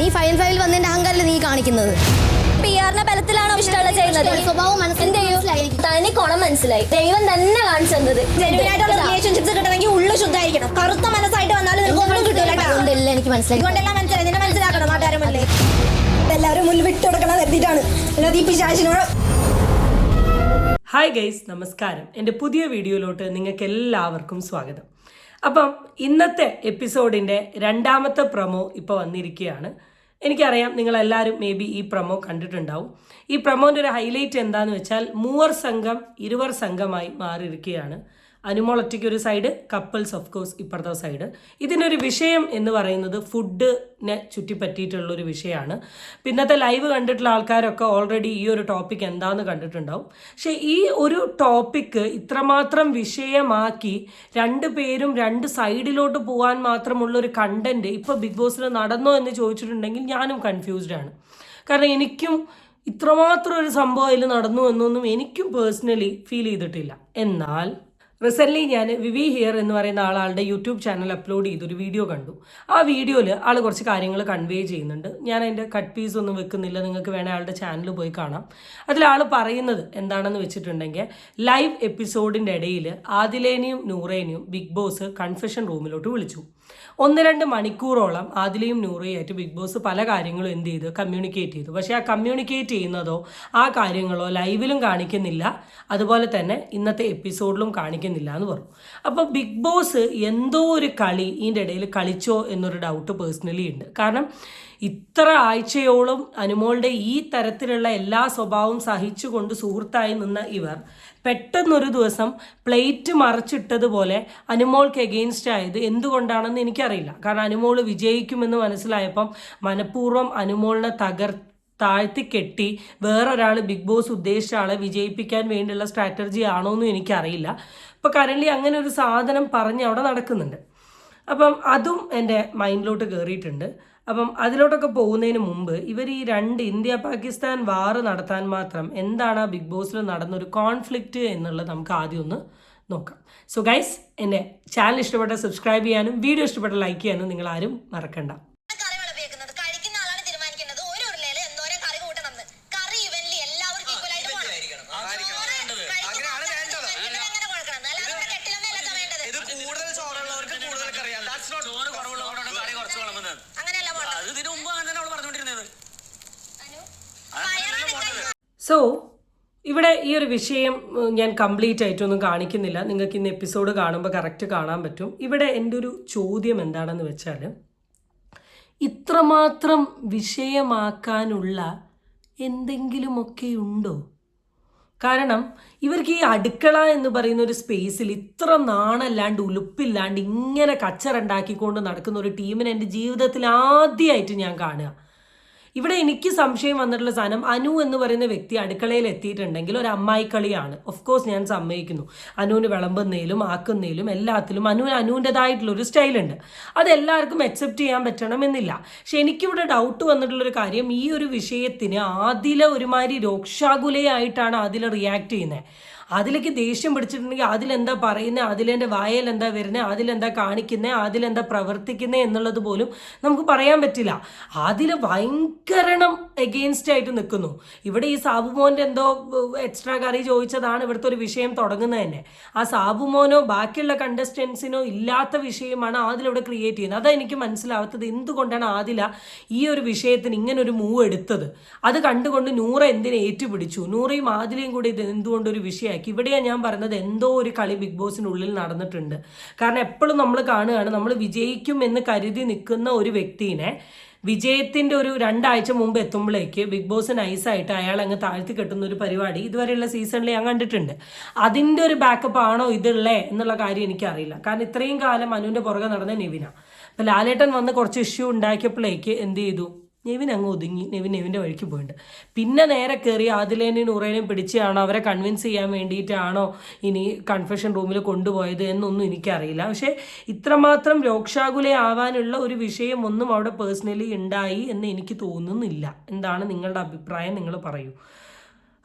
നീ ഫയൽ ഫൈവിൽ വന്നതിന്റെ അഹങ്കാരം നീ കാണിക്കുന്നത്. പി ആറിന്റെ ബലത്തിലാണോ ഇഷ്ടമുള്ള ചെയ്യുന്നത്? സ്വഭാവം ചെയ്യും? തനി കുണം മനസ്സിലായി. ദൈവം തന്നെ കാണിച്ചു തന്നത് ജെനുവിനായിട്ടുള്ള റിലേഷൻഷിപ്സ് കിട്ടണമെങ്കിൽ ഉള്ളു ശുദ്ധായിരിക്കണം കറുത്ത മനസ്സായിട്ട് വന്നാലും നിനക്ക് ഒന്നും കിട്ടില്ല കേട്ടോ. എനിക്ക് മനസ്സിലായി. ഇതുകൊണ്ടെല്ലാം മനസ്സിലായി. നിന്നെ മനസ്സിലാക്കണം നാട്ടുകാരെ മുന്നിൽ എല്ലാവരും മുന്നിൽ വിട്ടുകൊടുക്കണം കരുതിയിട്ടാണ്. അല്ലാതെ ഈ പിശാശിനോട് ഹായ് ഗൈസ് നമസ്കാരം. എന്റെ പുതിയ വീഡിയോയിലോട്ട് നിങ്ങൾക്ക് എല്ലാവർക്കും സ്വാഗതം. അപ്പം ഇന്നത്തെ എപ്പിസോഡിന്റെ രണ്ടാമത്തെ പ്രൊമോ ഇപ്പോൾ വന്നിരിക്കുകയാണ്. എനിക്കറിയാം നിങ്ങളെല്ലാവരും മേ ബി ഈ പ്രൊമോ കണ്ടിട്ടുണ്ടാവും. ഈ പ്രൊമോന്റെ ഒരു ഹൈലൈറ്റ് എന്താണെന്ന് വെച്ചാൽ മൂവർ സംഘം ഇരുവർ സംഘമായി മാറിയിരിക്കുകയാണ്. അനുമോൾ ഒരു സൈഡ് കപ്പിൾസ് ഓഫ് കോഴ്സ് ഇപ്പുറത്തെ സൈഡ് ഇതിനൊരു വിഷയം എന്ന് പറയുന്നത് ഫുഡിനെ ചുറ്റിപ്പറ്റിയിട്ടുള്ള ഒരു വിഷയമാണ് പിന്നത്തെ ലൈവ് കണ്ടിട്ടുള്ള ആൾക്കാരൊക്കെ ഓൾറെഡി ഈ ഒരു ടോപ്പിക് എന്താണെന്ന് കണ്ടിട്ടുണ്ടാവും. പക്ഷേ ഈ ഒരു ടോപ്പിക്ക് ഇത്രമാത്രം വിഷയമാക്കി രണ്ട് പേരും രണ്ട് സൈഡിലോട്ട് പോകാൻ മാത്രമുള്ള ഒരു കണ്ടന്റ് ഇപ്പോൾ ബിഗ് ബോസിൽ നടന്നോ എന്ന് ചോദിച്ചിട്ടുണ്ടെങ്കിൽ ഞാനും കൺഫ്യൂസ്ഡ് ആണ്. കാരണം എനിക്കും ഇത്രമാത്രം ഒരു സംഭവം അതിൽ നടന്നു എന്നൊന്നും എനിക്കും പേഴ്സണലി ഫീൽ ചെയ്തിട്ടില്ല. എന്നാൽ റീസെന്റ്ലി ഞാൻ വിവി ഹിയർ എന്ന് പറയുന്ന ആളുടെ യൂട്യൂബ് ചാനൽ അപ്ലോഡ് ചെയ്തൊരു വീഡിയോ കണ്ടു. ആ വീഡിയോയിൽ ആൾ കുറച്ച് കാര്യങ്ങൾ കൺവേ ചെയ്യുന്നുണ്ട്. ഞാൻ അതിന്റെ കട്ട് പീസ് ഒന്നും വെക്കുന്നില്ല. നിങ്ങൾക്ക് വേണേൽ ആളുടെ ചാനൽ പോയി കാണാം. അതിൽ ആൾ പറയുന്നത് എന്താണെന്ന് വെച്ചിട്ടുണ്ടെങ്കിൽ ലൈവ് എപ്പിസോഡിന്റെ ഇടയിൽ ആദിലേനെയും നൂറേനെയും ബിഗ് ബോസ് കൺഫെഷൻ റൂമിലോട്ട് വിളിച്ചു. ഒന്ന് രണ്ട് മണിക്കൂറോളം ആദിലയും നൂറയുമായിട്ട് ബിഗ് ബോസ് പല കാര്യങ്ങളും എന്ത് ചെയ്തു? കമ്മ്യൂണിക്കേറ്റ് ചെയ്തു. പക്ഷേ ആ കമ്മ്യൂണിക്കേറ്റ് ചെയ്യുന്നതോ ആ കാര്യങ്ങളോ ലൈവിലും കാണിക്കുന്നില്ല. അതുപോലെ തന്നെ ഇന്നത്തെ എപ്പിസോഡിലും കാണിക്കുന്നില്ല എന്ന് പറഞ്ഞു. അപ്പോൾ ബിഗ് ബോസ് എന്തോ ഒരു കളി ഇതിന്റെ ഇടയിൽ കളിച്ചോ എന്നൊരു ഡൗട്ട് പേഴ്സണലി ഉണ്ട്. കാരണം ഇത്ര ആഴ്ചയോളം അനുമോളുടെ ഈ തരത്തിലുള്ള എല്ലാ സ്വഭാവവും സഹിച്ചുകൊണ്ട് സുഹൃത്തായി നിന്ന ഇവർ പെട്ടെന്നൊരു ദിവസം പ്ലേറ്റ് മറച്ചിട്ടതുപോലെ അനുമോൾക്ക് എഗെയിൻസ്റ്റ് ആയത് എന്തുകൊണ്ടാണെന്ന് എനിക്കറിയില്ല. കാരണം അനുമോൾ വിജയിക്കുമെന്ന് മനസ്സിലായപ്പം മനഃപൂർവം അനുമോളിനെ തകർ താഴ്ത്തി കെട്ടി വേറൊരാൾ ബിഗ് ബോസ് ഉദ്ദേശിച്ച ആളെ വിജയിപ്പിക്കാൻ വേണ്ടിയുള്ള സ്ട്രാറ്റജി ആണോ എന്നും എനിക്കറിയില്ല. ഇപ്പോൾ കറന്റ് അങ്ങനെ ഒരു സാധനം പറഞ്ഞ് അവിടെ നടക്കുന്നുണ്ട്. അപ്പം അതും എന്റെ മൈൻഡിലോട്ട് കയറിയിട്ടുണ്ട് അപ്പം അതിലോട്ടൊക്കെ പോകുന്നതിന് മുമ്പ് ഇവർ ഈ രണ്ട് ഇന്ത്യ പാകിസ്ഥാൻ വാർ നടത്താൻ മാത്രം എന്താണ് ആ ബിഗ് ബോസിൽ നടന്നൊരു കോൺഫ്ലിക്റ്റ് എന്നുള്ളത് നമുക്ക് ആദ്യം ഒന്ന് നോക്കാം. സോ ഗൈസ് എന്റെ ചാനൽ ഇഷ്ടപ്പെട്ട സബ്സ്ക്രൈബ് ചെയ്യാനും വീഡിയോ ഇഷ്ടപ്പെട്ട ലൈക്ക് ചെയ്യാനും നിങ്ങൾ ആരും മറക്കണ്ട കറി വിളമ്പിയേക്കുന്നത് കഴിക്കുന്ന ആളാണ് തീരുമാനിക്കുന്നത് ഒരു ഉരുളയിൽ എന്തോരം കറി കൂട്ടണം എന്ന് കറി ഇവന്ലി എല്ലാവർക്കും ഈക്വൽ ആയിട്ട് അങ്ങനെയാണ് വേണ്ടത്. ഇത് കൂടുതൽ ചോറുള്ളവർക്ക് കൂടുതൽ കറിയാം ചോറ് കുറവുള്ളവരോട് കറി കുറച്ച് വിളമ്പുന്നത് അങ്ങനെയല്ല പോണ്ടത്. അത് ഇതിനു മുമ്പ് അങ്ങനെ തന്നെ അവൾ പറഞ്ഞുകൊണ്ടിരുന്നത് അനു, അതങ്ങനെയല്ല പോണ്ടത് സോ ഇവിടെ ഈ ഒരു വിഷയം ഞാൻ കംപ്ലീറ്റ് ആയിട്ടൊന്നും കാണിക്കുന്നില്ല. നിങ്ങൾക്ക് ഇന്ന് എപ്പിസോഡ് കാണുമ്പോൾ കറക്റ്റ് കാണാൻ പറ്റും. ഇവിടെ എന്റെ ഒരു ചോദ്യം എന്താണെന്ന് വെച്ചാൽ ഇത്രമാത്രം വിഷയമാക്കാനുള്ള എന്തെങ്കിലുമൊക്കെ ഉണ്ടോ? കാരണം ഇവർക്ക് ഈ അടുക്കള എന്ന് പറയുന്ന ഒരു സ്പേസിൽ ഇത്ര നാണല്ലാണ്ട് ഉലുപ്പില്ലാണ്ട് ഇങ്ങനെ കച്ചറുണ്ടാക്കിക്കൊണ്ട് നടക്കുന്ന ഒരു ടീമിനെ എന്റെ ജീവിതത്തിൽ ആദ്യമായിട്ട് ഞാൻ കാണുക. ഇവിടെ എനിക്ക് സംശയം വന്നിട്ടുള്ള സാധനം അനു എന്ന് പറയുന്ന വ്യക്തി അടുക്കളയിൽ എത്തിയിട്ടുണ്ടെങ്കിൽ ഒരു അമ്മായി കളിയാണ്. ഓഫ് കോഴ്സ് ഞാൻ സമ്മതിക്കുന്നു. അനുവിന് വിളമ്പുന്നതിലും ആക്കുന്നതിലും എല്ലാത്തിലും അനു അനുവിന്റെതായിട്ടുള്ള ഒരു സ്റ്റൈലുണ്ട് അത് എല്ലാവർക്കും അക്സെപ്റ്റ് ചെയ്യാൻ പറ്റണമെന്നില്ല. പക്ഷെ എനിക്കിവിടെ ഡൗട്ട് വന്നിട്ടുള്ളൊരു കാര്യം ഈ ഒരു വിഷയത്തിന് ആദില ഒരുമാതിരി രോക്ഷാകുലയായിട്ടാണ് ആദില റിയാക്ട് ചെയ്യുന്നത്. അതിലേക്ക് ദേഷ്യം പിടിച്ചിട്ടുണ്ടെങ്കിൽ അതിലെന്താ പറയുന്നത് അതിലെന്റെ വായയിൽ എന്താ വരുന്നത് അതിലെന്താ കാണിക്കുന്നത് അതിലെന്താ പ്രവർത്തിക്കുന്നത് എന്നുള്ളത് പോലും നമുക്ക് പറയാൻ പറ്റില്ല. അതിൽ ഭയങ്കരണം എഗെയിൻസ്റ്റ് ആയിട്ട് നിൽക്കുന്നു. ഇവിടെ ഈ സാബുമോന്റെ എന്തോ എക്സ്ട്രാ കറി ചോദിച്ചതാണ് ഇവിടുത്തെ ഒരു വിഷയം തുടങ്ങുന്നത് തന്നെ. ആ സാബുമോനോ ബാക്കിയുള്ള കണ്ടസ്റ്റൻസിനോ ഇല്ലാത്ത വിഷയമാണ് ആദിലിവിടെ ക്രിയേറ്റ് ചെയ്യുന്നത്. അതാ എനിക്ക് മനസ്സിലാവാത്തത്. എന്തുകൊണ്ടാണ് ആദില ഈ ഒരു വിഷയത്തിന് ഇങ്ങനെ ഒരു മൂവ് എടുത്തത്? അത് കണ്ടുകൊണ്ട് നൂറ എന്തിനെ ഏറ്റുപിടിച്ചു? നൂറയും ആദിലയും കൂടി ഇത് എന്തുകൊണ്ടൊരു വിഷയമാക്കി ഇവിടെയാണ് ഞാൻ പറയുന്നത് എന്തോ ഒരു കളി ബിഗ് ബോസിനുള്ളിൽ നടന്നിട്ടുണ്ട്. കാരണം എപ്പോഴും നമ്മൾ കാണുകയാണ് നമ്മൾ വിജയിക്കും എന്ന് കരുതി നിൽക്കുന്ന ഒരു വ്യക്തിനെ വിജയത്തിന്റെ ഒരു രണ്ടാഴ്ച മുമ്പ് എത്തുമ്പോഴേക്ക് ബിഗ് ബോസ് നൈസായിട്ട് അയാൾ അങ്ങ് താഴ്ത്തി കെട്ടുന്ന ഒരു പരിപാടി ഇതുവരെയുള്ള സീസണിൽ ഞാൻ കണ്ടിട്ടുണ്ട്. അതിന്റെ ഒരു ബാക്കപ്പ് ആണോ ഇതുള്ളേ എന്നുള്ള കാര്യം എനിക്കറിയില്ല. കാരണം ഇത്രയും കാലം അനുവിന്റെ പുറകെ നടന്ന നിവിന. അപ്പൊ ലാലേട്ടൻ വന്ന് കുറച്ച് ഇഷ്യൂ ഉണ്ടാക്കിയപ്പോഴേക്ക് എന്ത് ചെയ്തു? നെവിൻ അങ്ങ് ഒതുങ്ങി. നെവിൻ നെവിന്റെ വഴിക്ക് പോയിട്ടുണ്ട്. പിന്നെ നേരെ കയറി ആദിലേനെയും നൂറേനെയും പിടിച്ചാണോ? അവരെ കൺവിൻസ് ചെയ്യാൻ വേണ്ടിയിട്ടാണോ ഇനി കൺഫെഷൻ റൂമിൽ കൊണ്ടുപോയത് എന്നൊന്നും എനിക്കറിയില്ല. പക്ഷേ ഇത്രമാത്രം രോക്ഷാകുലയാവാനുള്ള ഒരു വിഷയം ഒന്നും അവിടെ പേഴ്സണലി ഉണ്ടായി എന്ന് എനിക്ക് തോന്നുന്നില്ല. എന്താണ് നിങ്ങളുടെ അഭിപ്രായം? നിങ്ങൾ പറയൂ.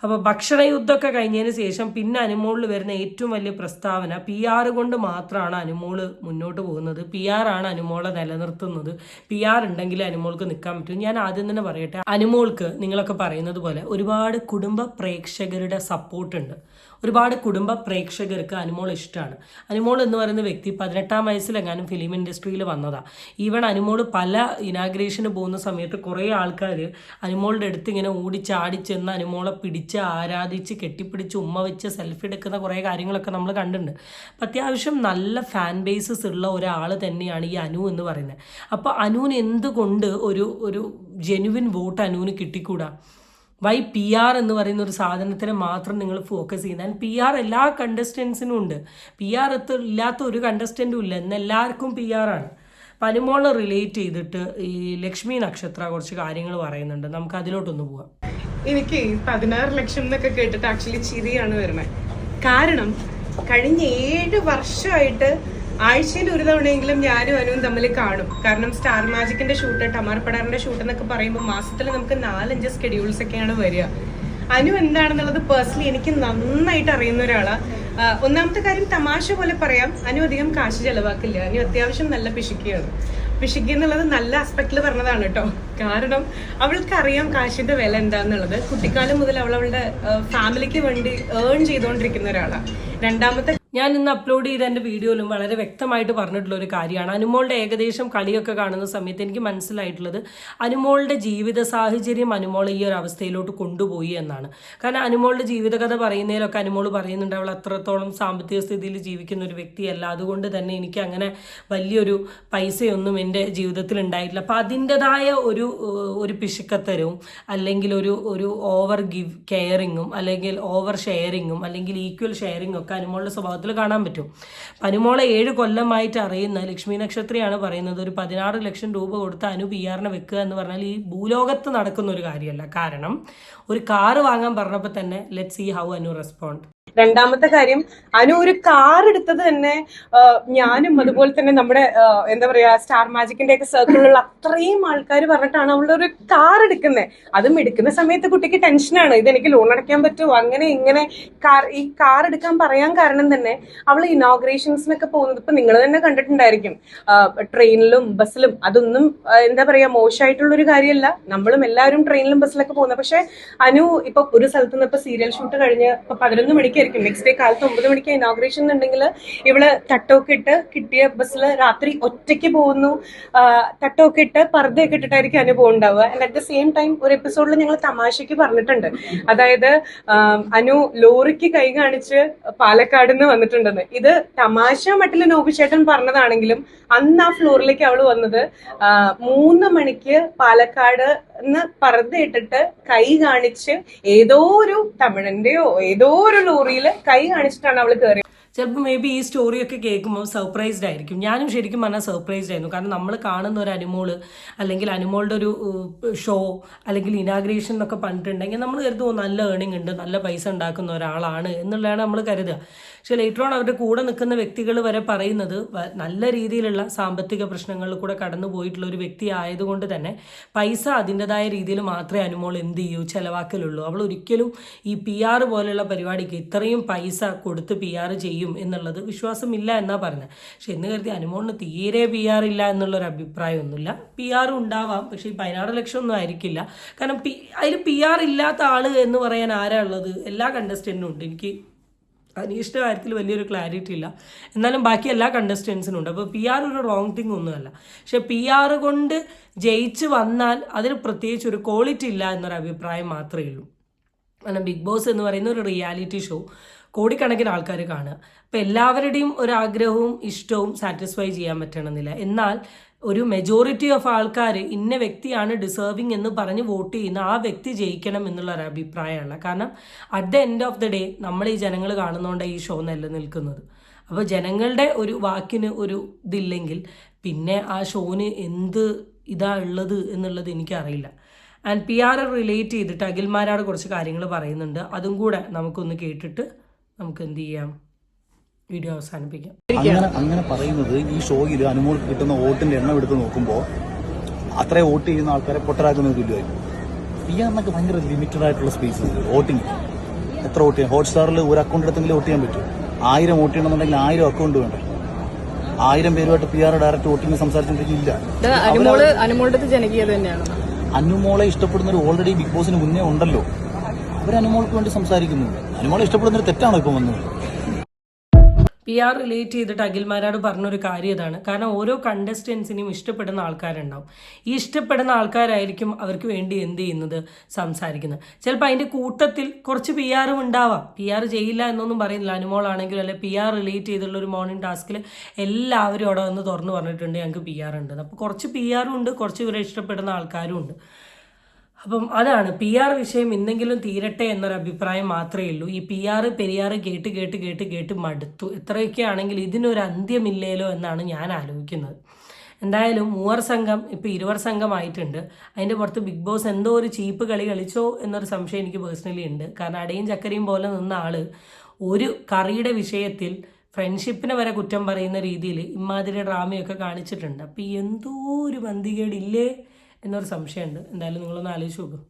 അപ്പോൾ ഭക്ഷണ യുദ്ധമൊക്കെ കഴിഞ്ഞതിന് ശേഷം പിന്നെ അനുമോളിൽ വരുന്ന ഏറ്റവും വലിയ പ്രസ്താവന പി ആർ കൊണ്ട് മാത്രമാണ് അനുമോൾ മുന്നോട്ട് പോകുന്നത്. പി ആർ ആണ് അനുമോളെ നിലനിർത്തുന്നത്. പി ആർ ഉണ്ടെങ്കിൽ അനുമോൾക്ക് നിൽക്കാൻ പറ്റും. ഞാൻ ആദ്യം തന്നെ പറയട്ടെ. അനുമോൾക്ക് നിങ്ങളൊക്കെ പറയുന്നത് പോലെ ഒരുപാട് കുടുംബ പ്രേക്ഷകരുടെ സപ്പോർട്ട് ഉണ്ട്. ഒരുപാട് കുടുംബ പ്രേക്ഷകർക്ക് അനുമോൾ ഇഷ്ടമാണ്. അനുമോൾ എന്ന് പറയുന്ന വ്യക്തി പതിനെട്ടാം വയസ്സിലെങ്ങാനും ഫിലിം ഇൻഡസ്ട്രിയിൽ വന്നതാണ് ഈവൺ അനുമോൾ പല ഇനാഗ്രേഷന് പോകുന്ന സമയത്ത് കുറേ ആൾക്കാർ അനുമോളുടെ അടുത്ത് ഇങ്ങനെ ഓടിച്ചാടി ചെന്ന് അനുമോളെ പിടിച്ച് ആരാധിച്ച് കെട്ടിപ്പിടിച്ച് ഉമ്മ വെച്ച് സെൽഫി എടുക്കുന്ന കുറേ കാര്യങ്ങളൊക്കെ നമ്മൾ കണ്ടിട്ടുണ്ട്. അപ്പം അത്യാവശ്യം നല്ല ഫാൻ ബേസസ് ഉള്ള ഒരാൾ തന്നെയാണ് ഈ അനു എന്ന് പറയുന്നത്. അപ്പോൾ അനുവിന് എന്തുകൊണ്ട് ഒരു ഒരു ജെനുവിൻ വോട്ട് അനുവിന് കിട്ടിക്കൂടാ? വൈ പി ആർ എന്ന് പറയുന്ന ഒരു സാധനത്തിന് മാത്രം നിങ്ങൾ ഫോക്കസ് ചെയ്യുന്നത്. ആൻഡ് പി ആർ എല്ലാ കണ്ടസ്റ്റൻസിനും ഉണ്ട്. പി ആർ ഇല്ലാത്ത ഒരു കണ്ടസ്റ്റന്റും ഇല്ല. എന്ന് എല്ലാവർക്കും പി ആർ ആണ്. അനുമോളെ റിലേറ്റ് ചെയ്തിട്ട് ഈ ലക്ഷ്മി നക്ഷത്ര കുറച്ച് കാര്യങ്ങൾ പറയുന്നുണ്ട്. നമുക്ക് അതിലോട്ടൊന്ന് പോവാം. എനിക്ക് പതിനാറ് ലക്ഷം എന്നൊക്കെ കേട്ടിട്ട് ആക്ച്വലി ചിരിയാണ് വരുന്നത്. കാരണം കഴിഞ്ഞ ഏഴ് വർഷമായിട്ട് ആഴ്ചയിൽ ഒരു തവണയെങ്കിലും ഞാനും അനുവും തമ്മിൽ കാണും. കാരണം സ്റ്റാർ മാജിക്കിന്റെ ഷൂട്ട് ടമാർ പടാറിന്റെ ഷൂട്ട് എന്നൊക്കെ പറയുമ്പോൾ മാസത്തിൽ നമുക്ക് നാലഞ്ച് സ്കെഡ്യൂൾസ് ഒക്കെയാണ് വരിക. അനു എന്താണെന്നുള്ളത് പേഴ്സണലി എനിക്ക് നന്നായിട്ട് അറിയുന്ന ഒരാളാ. ഒന്നാമത്തെ കാര്യം തമാശ പോലെ പറയാം. അനു അധികം കാശ് ചെലവാക്കില്ല. അനു അത്യാവശ്യം നല്ല പിശുക്കിയാണ്. പിശുക്കി എന്നുള്ളത് നല്ല ആസ്പെക്റ്റിൽ പറഞ്ഞതാണ് കേട്ടോ. കാരണം അവൾക്ക് അറിയാം കാശിന്റെ വില എന്താന്നുള്ളത്. കുട്ടിക്കാലം മുതൽ അവൾ അവളുടെ ഫാമിലിക്ക് വേണ്ടി ഏൺ ചെയ്തുകൊണ്ടിരിക്കുന്ന ഒരാളാണ് രണ്ടാമത്തെ ഞാൻ ഇന്ന് അപ്ലോഡ് ചെയ്ത എന്റെ വീഡിയോയിലും വളരെ വ്യക്തമായിട്ട് പറഞ്ഞിട്ടുള്ള ഒരു കാര്യമാണ്. അനുമോളുടെ ഏകദേശം കളിയൊക്കെ കാണുന്ന സമയത്ത് എനിക്ക് മനസ്സിലായിട്ടുള്ളത് അനുമോളുടെ ജീവിത സാഹചര്യം അനുമോൾ ഈ ഒരു അവസ്ഥയിലോട്ട് കൊണ്ടുപോയി എന്നാണ്. കാരണം അനുമോളുടെ ജീവിതകഥ പറയുന്നതിലൊക്കെ അനുമോൾ പറയുന്നുണ്ട് അവൾ അത്രത്തോളം സാമ്പത്തിക സ്ഥിതിയിൽ ജീവിക്കുന്ന ഒരു വ്യക്തിയല്ല. അതുകൊണ്ട് തന്നെ എനിക്ക് അങ്ങനെ വലിയൊരു പൈസയൊന്നും എന്റെ ജീവിതത്തിൽ ഉണ്ടായിട്ടില്ല. അപ്പം അതിന്റെതായ ഒരു ഒരു പിശുക്കത്തരവും അല്ലെങ്കിൽ ഒരു ഒരു ഓവർ ഗിവ് കെയറിങ്ങും അല്ലെങ്കിൽ ഓവർ ഷെയറിങ്ങും അല്ലെങ്കിൽ ഈക്വൽ ഷെയറിങ്ങും ഒക്കെ അനുമോളുടെ സ്വഭാവത്തിൽ കാണാൻ പറ്റും. പനിമോളെ ഏഴ് കൊല്ലമായിട്ട് അറിയുന്ന ലക്ഷ്മി നക്ഷത്രയാണ് പറയുന്നത് ഒരു പതിനാറ് ലക്ഷം രൂപ കൊടുത്ത് അനു പി ആറിനെ വെക്കുക എന്ന് പറഞ്ഞാൽ ഈ ഭൂലോകത്ത് നടക്കുന്ന ഒരു കാര്യമല്ല. കാരണം ഒരു കാറ് വാങ്ങാൻ പറഞ്ഞപ്പോൾ തന്നെ let see how Anu respond രണ്ടാമത്തെ കാര്യം അനു ഒരു കാർ എടുത്തത് തന്നെ ഞാനും അതുപോലെ തന്നെ നമ്മുടെ എന്താ പറയാ സ്റ്റാർ മാജിക്കിന്റെ ഒക്കെ സർക്കിളിലുള്ള അത്രയും ആൾക്കാർ പറഞ്ഞിട്ടാണ് അവളുടെ ഒരു കാർ എടുക്കുന്നത് അതും എടുക്കുന്ന സമയത്ത് കുട്ടിക്ക് ടെൻഷനാണ് ഇത് എനിക്ക് ലോൺ അടയ്ക്കാൻ പറ്റുമോ? അങ്ങനെ ഇങ്ങനെ കാർ ഈ കാർ എടുക്കാൻ പറയാൻ കാരണം തന്നെ അവൾ ഇനോഗ്രേഷൻസിനൊക്കെ പോകുന്നത് ഇപ്പൊ നിങ്ങൾ തന്നെ കണ്ടിട്ടുണ്ടായിരിക്കും. ട്രെയിനിലും ബസ്സിലും അതൊന്നും എന്താ പറയാ മോശമായിട്ടുള്ള ഒരു കാര്യമല്ല നമ്മളും എല്ലാവരും ട്രെയിനിലും ബസ്സിലൊക്കെ പോകുന്നത് പക്ഷെ അനു ഇപ്പൊ ഒരു സ്ഥലത്ത് നിന്ന് ഇപ്പൊ സീരിയൽ ഷൂട്ട് കഴിഞ്ഞ് ഇപ്പൊ പതിനൊന്ന് മണിക്കായിരിക്കും നെക്സ്റ്റ് ഡേ കാലത്ത് ഒമ്പത് മണിക്ക് ഇനോഗ്രേഷൻ ഉണ്ടെങ്കിൽ ഇവൾ തട്ടൊക്കെ ഇട്ട് കിട്ടിയ ബസ്സിൽ രാത്രി ഒറ്റയ്ക്ക് പോകുന്നു. തട്ടൊക്കെ ഇട്ട് പർദ്ദയൊക്കെ ഇട്ടിട്ടായിരിക്കും Anu പോകുന്നുണ്ടാവുക and at the same time ഒരു എപ്പിസോഡിൽ ഞങ്ങൾ തമാശയ്ക്ക് പറഞ്ഞിട്ടുണ്ട്. അതായത് അനു ലോറിക്ക് കൈ കാണിച്ച് പാലക്കാട് നിന്ന് വന്നിട്ടുണ്ടെന്ന്. ഇത് തമാശ മട്ടിൽ നോബിച്ചേട്ടൻ പറഞ്ഞതാണെങ്കിലും അന്ന് ആ ഫ്ലോറിലേക്ക് അവൾ വന്നത് മൂന്ന് മണിക്ക് പാലക്കാട് നിന്ന് പറഞ്ഞിട്ടിട്ട് കൈ കാണിച്ച് ഏതോ ഒരു തമിഴന്റെയോ ഏതോ ഒരു ലോറിയിൽ കൈ കാണിച്ചിട്ടാണ് അവൾ കയറി ചിലപ്പോൾ മേ ബി ഈ സ്റ്റോറിയൊക്കെ കേൾക്കുമ്പോൾ സർപ്രൈസ്ഡ് ആയിരിക്കും. ഞാനും ശരിക്കും പറഞ്ഞാൽ സർപ്രൈസ്ഡ് ആയിരുന്നു. കാരണം നമ്മൾ കാണുന്ന ഒരു അനുമോൾ അല്ലെങ്കിൽ അനുമോളുടെ ഒരു ഷോ അല്ലെങ്കിൽ ഇനാഗ്രേഷൻ എന്നൊക്കെ പറഞ്ഞിട്ടുണ്ടെങ്കിൽ നമ്മൾ കരുതുമോ നല്ല ഏണിംഗ് ഉണ്ട് നല്ല പൈസ ഉണ്ടാക്കുന്ന ഒരാളാണ് എന്നുള്ളതാണ് നമ്മൾ കരുതുക. പക്ഷെ ലേറ്റർ ഓൺ അവരുടെ കൂടെ നിൽക്കുന്ന വ്യക്തികൾ വരെ പറയുന്നത് നല്ല രീതിയിലുള്ള സാമ്പത്തിക പ്രശ്നങ്ങളിൽ കൂടെ കടന്നു പോയിട്ടുള്ള ഒരു വ്യക്തി ആയതുകൊണ്ട് തന്നെ പൈസ അതിന്റെതായ രീതിയിൽ മാത്രമേ അനുമോൾ എന്ത് ചെയ്യൂ ചിലവാക്കലുള്ളൂ. അവൾ ഒരിക്കലും ഈ പി ആർ പോലെയുള്ള പരിപാടിക്ക് ഇത്രയും പൈസ കൊടുത്ത് പി ആർ ചെയ്യും എന്നുള്ളത് വിശ്വാസമില്ല എന്നാ പറഞ്ഞത് പക്ഷെ എന്ന് കരുതി അനുമോളിന് തീരെ പി ആർ ഇല്ല എന്നുള്ളൊരു അഭിപ്രായമൊന്നുമില്ല. പി ആർ ഉണ്ടാവാം പക്ഷേ ഈ പതിനാറ് ലക്ഷം ഒന്നും ആയിരിക്കില്ല. കാരണം പി അതിൽ പി ആർ ഇല്ലാത്ത ആൾ എന്ന് പറയാൻ ആരാ ഉള്ളത്? എല്ലാ കണ്ടസ്റ്റന്റും ഉണ്ട്. എനിക്ക് അനീഷിന്റെ കാര്യത്തിൽ വലിയൊരു ക്ലാരിറ്റി ഇല്ല. എന്നാലും ബാക്കി എല്ലാ കണ്ടസ്റ്റൻസിനും ഉണ്ട്. അപ്പോൾ പി ആർ ഒരു റോങ് തിങ് ഒന്നുമല്ല. പക്ഷെ പി ആർ കൊണ്ട് ജയിച്ച് വന്നാൽ അതിന് പ്രത്യേകിച്ച് ഒരു ക്വാളിറ്റി ഇല്ല എന്നൊരു അഭിപ്രായം മാത്രമേ ഉള്ളൂ. കാരണം ബിഗ് ബോസ് എന്ന് പറയുന്ന ഒരു റിയാലിറ്റി ഷോ കോടിക്കണക്കിന് ആൾക്കാർ കാണുക. അപ്പോൾ എല്ലാവരുടെയും ഒരു ആഗ്രഹവും ഇഷ്ടവും സാറ്റിസ്ഫൈ ചെയ്യാൻ പറ്റണമെന്നില്ല. എന്നാൽ ഒരു മെജോറിറ്റി ഓഫ് ആൾക്കാർ ഇന്ന വ്യക്തിയാണ് ഡിസേർവിങ് എന്ന് പറഞ്ഞ് വോട്ട് ചെയ്യുന്ന ആ വ്യക്തി ജയിക്കണം എന്നുള്ള ഒരു അഭിപ്രായമാണ്. കാരണം at the end of the day നമ്മൾ ഈ ജനങ്ങൾ കാണുന്നതുകൊണ്ട് ഈ ഷോ നിലനിൽക്കുന്നത് അപ്പോൾ ജനങ്ങളുടെ ഒരു വാക്കിന് ഒരു ഇതില്ലെങ്കിൽ പിന്നെ ആ ഷോന് എന്ത് ഇതാ ഉള്ളത് എന്നുള്ളത് എനിക്കറിയില്ല. ആൻഡ് പി ആർ റിലേറ്റ് ചെയ്തിട്ട് അഖിൽമാരാട് കുറച്ച് കാര്യങ്ങൾ പറയുന്നുണ്ട്. അതും കൂടെ നമുക്കൊന്ന് കേട്ടിട്ട് നമുക്ക് എന്ത് ചെയ്യാം? വീഡിയോ അവസാനിപ്പിക്കാം. അങ്ങനെ അങ്ങനെ പറയുന്നത് ഈ ഷോയിൽ അനുമോൾ കിട്ടുന്ന വോട്ടിന്റെ എണ്ണം എടുത്ത് നോക്കുമ്പോൾ അത്രയും വോട്ട് ചെയ്യുന്ന ആൾക്കാരെ പൊട്ടരാക്കുന്ന തുല്യമായിരിക്കും പി ആറിനൊക്കെ ഭയങ്കര ലിമിറ്റഡ് ആയിട്ടുള്ള സ്പേസ് വോട്ടിംഗ് എത്ര വോട്ട് ചെയ്യാം? ഹോട്ട്സ്റ്റാറിൽ ഒരു അക്കൗണ്ട് എടുത്തെങ്കിലും വോട്ട് ചെയ്യാൻ പറ്റും. ആയിരം വോട്ട് ചെയ്യണമെന്നുണ്ടെങ്കിൽ ആയിരം അക്കൗണ്ട് വേണ്ടേ? ആയിരം പേരുമായിട്ട് പി ആർ ഡയറക്റ്റ് വോട്ടിംഗ് സംസാരിച്ചിട്ടില്ല അനുമോൾ അനുമോളെ ഇഷ്ടപ്പെടുന്നവർ ഓൾറെഡി ബിഗ് ബോസിന് മുന്നേ ഉണ്ടല്ലോ. അവർ അനുമോൾക്ക് വേണ്ടി സംസാരിക്കുന്നു അനുമോൾ ഇഷ്ടപ്പെടുന്നൊരു തെറ്റാണ് ഇപ്പം വന്നത്? പി ആർ റിലേറ്റ് ചെയ്തിട്ട് അഖിൽമാരോട് പറഞ്ഞൊരു കാര്യം ഇതാണ്. കാരണം ഓരോ കണ്ടസ്റ്റൻസിനെയും ഇഷ്ടപ്പെടുന്ന ആൾക്കാരുണ്ടാവും. ഈ ഇഷ്ടപ്പെടുന്ന ആൾക്കാരായിരിക്കും അവർക്ക് വേണ്ടി എന്ത് ചെയ്യുന്നത്? സംസാരിക്കുന്നത്. ചിലപ്പോൾ അതിന്റെ കൂട്ടത്തിൽ കുറച്ച് പി ആറും ഉണ്ടാവാം. പി ആർ ചെയ്യില്ല എന്നൊന്നും പറയുന്നില്ല. അനുമോളാണെങ്കിലും അല്ലെ പി ആർ റിലേറ്റ് ചെയ്തുള്ള ഒരു മോർണിംഗ് ടാസ്കിൽ എല്ലാവരും അവിടെ വന്ന് തുറന്നു പറഞ്ഞിട്ടുണ്ട് ഞങ്ങൾക്ക് പി ആർ ഉണ്ട്. അപ്പോൾ കുറച്ച് പി ആറും ഉണ്ട് കുറച്ച് ഇവരെ ഇഷ്ടപ്പെടുന്ന ആൾക്കാരും ഉണ്ട്. അപ്പം അതാണ് പി ആർ വിഷയം ഇന്നെങ്കിലും തീരട്ടെ എന്നൊരു അഭിപ്രായം മാത്രമേ ഉള്ളൂ. ഈ പി ആർ പെരിയാർ കേട്ട് കേട്ട് കേട്ട് കേട്ട് മടുത്തു. എത്രയൊക്കെ ആണെങ്കിൽ ഇതിനൊരു അന്ത്യമില്ലേലോ എന്നാണ് ഞാൻ ആലോചിക്കുന്നത്. എന്തായാലും മൂവർ സംഘം ഇപ്പോൾ ഇരുവർ സംഘമായിട്ടുണ്ട്. അതിന്റെ പുറത്ത് ബിഗ് ബോസ് എന്തോ ഒരു ചീപ്പ് കളി കളിച്ചോ എന്നൊരു സംശയം എനിക്ക് പേഴ്സണലി ഉണ്ട്. കാരണം അടയും ചക്കരയും പോലെ നിന്ന ആൾ ഒരു കറിയുടെ വിഷയത്തിൽ ഫ്രണ്ട്ഷിപ്പിനെ വരെ കുറ്റം പറയുന്ന രീതിയിൽ ഇമാതിരി ഡ്രാമയൊക്കെ കാണിച്ചിട്ടുണ്ട്. അപ്പോൾ എന്തോ ഒരു ബന്ധികേടില്ലേ എന്നൊരു സംശയമുണ്ട്. എന്തായാലും നിങ്ങളൊന്ന് ആലോചിച്ച് നോക്കൂ.